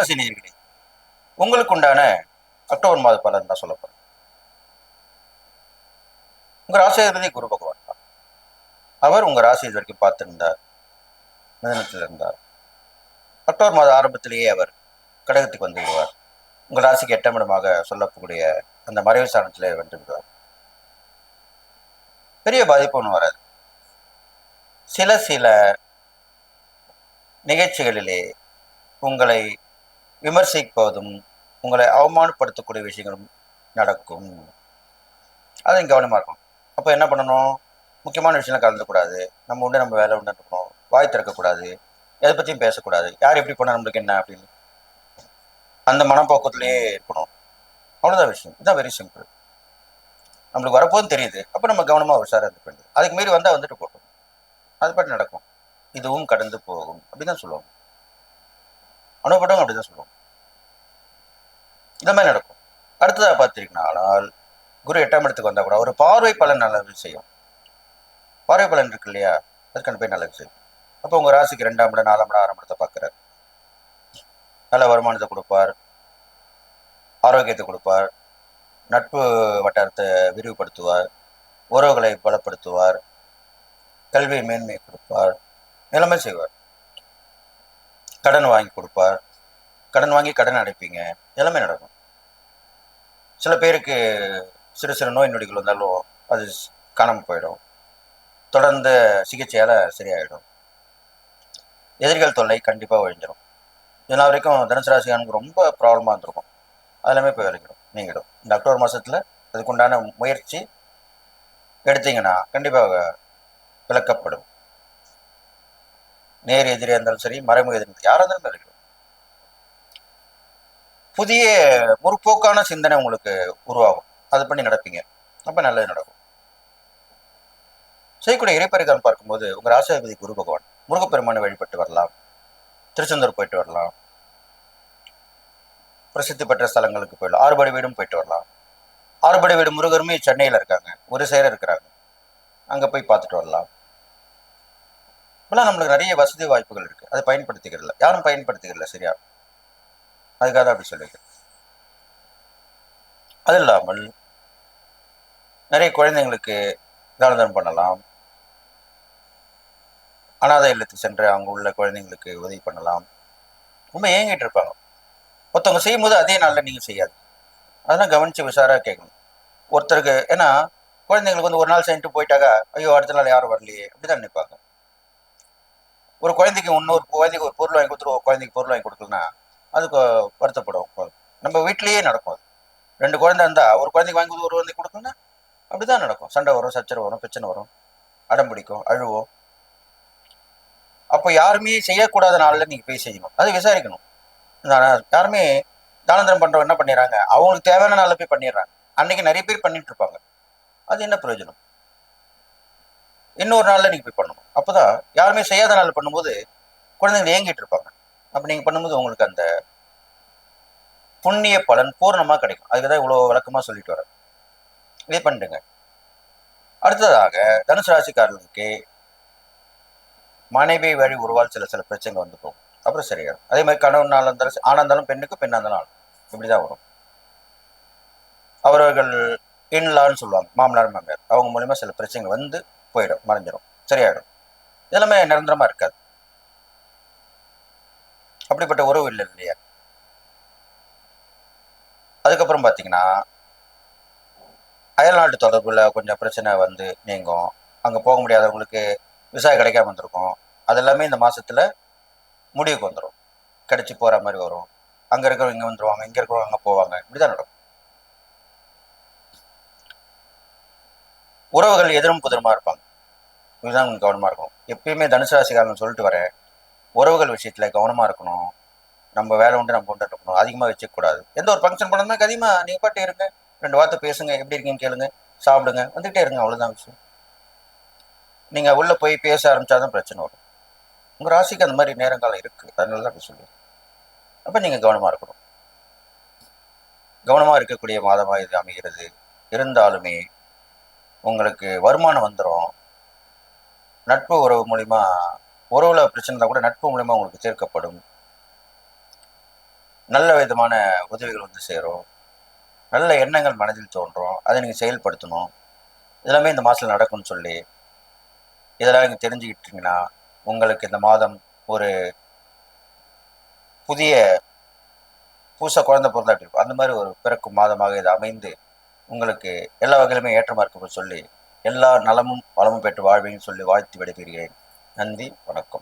ராசி நேர்களே உங்களுக்கு உண்டான அக்டோபர் மாத பலன் தான் சொல்லப்போறேன் உங்க ராசியாதிபதி குரு பகவான். தான் அவர் உங்க ராசி இது வரைக்கும் பார்த்திருந்தார் மிதனத்தில் இருந்தார். அக்டோபர் மாத ஆரம்பத்திலேயே அவர் கடகத்துக்கு வந்து விடுவார் உங்கள் ராசிக்கு எட்டாம் இடமாக சொல்லக்கூடிய அந்த மறைவு ஸ்தானத்திலே வந்து விடுவார். பெரிய பாதிப்பு ஒன்றும் வராது. சில சில நிகழ்ச்சிகளிலே உங்களை விமர்சிப்பதும் உங்களை அவமானப்படுத்தக்கூடிய விஷயங்களும் நடக்கும். அது கவனமாக இருக்கும் அப்போ என்ன பண்ணணும்? முக்கியமான விஷயம்லாம் கலந்துக்கூடாது நம்ம உண்டு நம்ம வேலை உண்டு இருக்கணும். வாய் திறக்கக்கூடாது. எதை பற்றியும் பேசக்கூடாது. யார் எப்படி போனால் நம்மளுக்கு என்ன அப்படின்னு? அந்த மனப்போக்கத்திலேயே இருக்கணும். அவ்வளோதான் விஷயம். இதுதான் வெரி சிம்பிள் நம்மளுக்கு வரப்போதும் தெரியுது. அப்போ நம்ம கவனமாக உஷாராக இருக்க வேண்டியது. அதுக்கு மீறி வந்தால் வந்துட்டு போட்டோம் அது பாட்டு நடக்கும். இதுவும் கடந்து போகும். அப்படிதான் சொல்லுவாங்க. அனுபவப்பட்டவங்க அப்படிதான் சொல்லுவாங்க. இந்த மாதிரி நடக்கும். அடுத்ததாக பார்த்தீங்கன்னா ஆனால் குரு எட்டாம் இடத்துக்கு வந்தால் கூட ஒரு பார்வை பலன் நல்லது செய்யும் பார்வை பலன் இருக்கு இல்லையா? அதுக்கான போய் நல்லது செய்யும். அப்போ உங்கள் ராசிக்கு ரெண்டாம் இடம் நாலாம் இடம் ஆறாம் இடத்தை பார்க்குறாரு. நல்ல வருமானத்தை கொடுப்பார். ஆரோக்கியத்தை கொடுப்பார். நட்பு வட்டாரத்தை விரிவுபடுத்துவார். உறவுகளை பலப்படுத்துவார். கல்வியை மேன்மை கொடுப்பார். எல்லாமே செய்வார். கடன் வாங்கி கொடுப்பார். கடன் வாங்கி கடன் அடைப்பீங்க. எல்லாமே நடக்கும். சில பேருக்கு சிறு சிறு நோய் நொடிகள் வந்தாலும் அது காணாமல் போயிடும். தொடர்ந்து சிகிச்சையால் சரியாயிடும். எதிரிகள் தொல்லை கண்டிப்பாக ஒழிஞ்சிடும் இதனால் வரைக்கும் தனுசராசிகானுக்கு ரொம்ப ப்ராப்ளமாக இருந்திருக்கும். அதெல்லாமே போய் விளக்கிடும் நீங்கிடும். இந்த அக்டோபர் மாதத்தில் அதுக்குண்டான முயற்சி எடுத்தீங்கன்னா கண்டிப்பாக விளக்கப்படும். நேர் எதிரியாக இருந்தாலும் சரி மறைமுக எதிரி யாராக இருந்தாலும் விளக்கிடும் புதிய முற்போக்கான சிந்தனை உங்களுக்கு உருவாகும். அது பண்ணி நடப்பீங்க. அப்போ நல்லது நடக்கும். செய்யக்கூடிய இறைப்பறிகாரம் பார்க்கும்போது உங்கள் ராசாதிபதி குரு பகவான் முருகப்பெருமானை வழிபட்டு வரலாம். திருச்செந்தூர் போயிட்டு வரலாம். பிரசித்தி பெற்ற ஸ்தலங்களுக்கு போயிடலாம். ஆறுபடை வீடும் போயிட்டு வரலாம். ஆறுபடை வீடு முருகருமே சென்னையில் இருக்காங்க. ஒரு சேர இருக்கிறாங்க. அங்கே போய் பார்த்துட்டு வரலாம். இப்பெல்லாம் நம்மளுக்கு நிறைய வசதி வாய்ப்புகள் இருக்கு. அதை பயன்படுத்திக்கிறதில்ல. யாரும் பயன்படுத்திக்கிறதில்ல சரியா? அதுக்காக தான் அப்படி சொல்லியிருக்கேன். அது இல்லாமல் நிறைய குழந்தைங்களுக்கு தானதம் பண்ணலாம். அனாதை இல்லத்துக்கு சென்று அவங்க உள்ள குழந்தைங்களுக்கு உதவி பண்ணலாம். ரொம்ப ஏங்கிட்டு இருப்பாங்க. ஒருத்தவங்க செய்யும்போது அதே நாளில் நீங்கள் செய்யாது. அதெல்லாம் கவனித்து விசாராக கேட்கணும். ஒருத்தருக்கு ஏன்னா குழந்தைங்களுக்கு வந்து ஒரு நாள் செஞ்சுட்டு போயிட்டாக்கா ஐயோ அடுத்த நாள் யாரும் வரலையே அப்படிதான் நினைப்பாங்க. ஒரு குழந்தைக்கு இன்னொரு குழந்தைக்கு ஒரு பொருள் வாங்கி கொடுத்துரு ஒரு குழந்தைக்கு பொருள் வாங்கி கொடுக்கலன்னா அதுக்கு வருத்தப்படும். நம்ம வீட்லேயே நடக்கும் அது. ரெண்டு குழந்தை இருந்தால் ஒரு குழந்தைக்கு வாங்கி கொடுத்து ஒரு குழந்தைக்கு கொடுக்கணும்னா அப்படிதான் நடக்கும். சண்டை வரும் சச்சரவு வரும் பிரச்சனை வரும். அடம் பிடிக்கும் அழுவோம். அப்போ யாருமே செய்யக்கூடாத நாளில் நீங்கள் போய் செய்யணும். அதை விசாரிக்கணும். நான் யாருமே தானந்தரம் பண்ணுறவங்க என்ன பண்ணிடுறாங்க? அவங்களுக்கு தேவையான நாளில் போய் பண்ணிடுறாங்க. அன்னைக்கு நிறைய பேர் பண்ணிட்டு இருப்பாங்க. அது என்ன பிரயோஜனம்? இன்னொரு நாளில் நீங்கள் போய் பண்ணணும். அப்போ தான் யாருமே செய்யாத நாள் பண்ணும்போது குழந்தைங்க ஏங்கிட்டு இருப்பாங்க. அப்போ நீங்கள் பண்ணும்போது உங்களுக்கு அந்த புண்ணிய பலன் பூர்ணமாக கிடைக்கும். அதுக்கு தான் இவ்வளோ விளக்கமாக சொல்லிட்டு வரேன் இதே பண்ணிடுங்க. அடுத்ததாக தனுசு ராசிக்காரர்களுக்கு மனைவி வழி உருவால் சில சில பிரச்சனைகள் வந்து போகும். அப்புறம் சரியாகும் அதே மாதிரி கணவனால் இருந்தாலும் ஆணா இருந்தாலும் பெண்ணுக்கு பெண்ணாக இருந்தாலும் ஆணும் இப்படிதான் வரும். அவர்கள் இன்லான்னு சொல்லுவாங்க. மாமனார் மாமியார். அவங்க மூலியமா சில பிரச்சனைகள் வந்து போயிடும் மறைஞ்சிடும் சரியாயிடும். இதெல்லாமே நிரந்தரமா இருக்காது. அப்படிப்பட்ட உறவு இல்லை இல்லையா? அதுக்கப்புறம் பார்த்தீங்கன்னா அயல்நாட்டு தொடர்புல கொஞ்சம் பிரச்சனை வந்து நீங்கும். அங்கே போக முடியாதவங்களுக்கு விசா கிடைக்காம வந்திருக்கும். அது எல்லாமே இந்த மாசத்துல முடிவுக்கு வந்துடும் கிடச்சி போகிற மாதிரி வரும். அங்கே இருக்கிறவங்க இங்கே வந்துருவாங்க இங்கே இருக்கிறவங்க அங்கே போவாங்க. இப்படிதான் நடக்கும். உறவுகள் எதிரும் புதிரமாக இருப்பாங்க. இதுதான் உங்களுக்கு கவனமாக இருக்கணும். எப்பயுமே தனுசு ராசிக்காரன் சொல்லிட்டு வரேன் உறவுகள் விஷயத்தில் கவனமாக இருக்கணும். நம்ம வேலை உண்டு நம்ம கொண்டு இருக்கணும். அதிகமாக வச்சுக்கூடாது எந்த ஒரு ஃபங்க்ஷன் பண்ணணும்னா அதிகமாக நீங்கள் பாட்டு இருங்க. ரெண்டு வார்த்தை பேசுங்க. எப்படி இருக்கீங்கன்னு கேளுங்க. சாப்பிடுங்க. வந்துகிட்டே இருங்க. அவ்வளோதான் விஷயம். நீங்கள் உள்ளே போய் பேச ஆரம்பித்தாதான் பிரச்சனை வரும். உங்கள் ராசிக்கு அந்த மாதிரி நேரங்காலம் இருக்குது அதனால தான் அப்படி சொல்லுவேன் அப்போ நீங்கள் கவனமாக இருக்கணும். கவனமாக இருக்கக்கூடிய மாதமாக இது அமைகிறது. இருந்தாலுமே உங்களுக்கு வருமானம் வந்துடும் நட்பு உறவு மூலிமா உறவுல பிரச்சனை இருந்தால் கூட நட்பு மூலிமா உங்களுக்கு தீர்க்கப்படும். நல்ல விதமான உதவிகள் வந்து சேரும் நல்ல எண்ணங்கள் மனதில் தோன்றும். அதை நீங்கள் செயல்படுத்தணும். இதெல்லாமே இந்த மாதத்தில் நடக்கும்னு சொல்லி இதெல்லாம் நீங்கள் தெரிஞ்சுக்கிட்டீங்கன்னா உங்களுக்கு இந்த மாதம் ஒரு புதிய புதுசாக குழந்தை பிறந்தா இருக்கும்? அந்த மாதிரி ஒரு பிறக்கும் மாதமாக இது அமைந்து உங்களுக்கு எல்லா வகையிலுமே ஏற்றமாக இருக்கும்னு சொல்லி எல்லா நலமும் வளமும் பெற்று வாழ்வையும் சொல்லி வாழ்த்து விடைபெறுகிறேன். நன்றி வணக்கம்.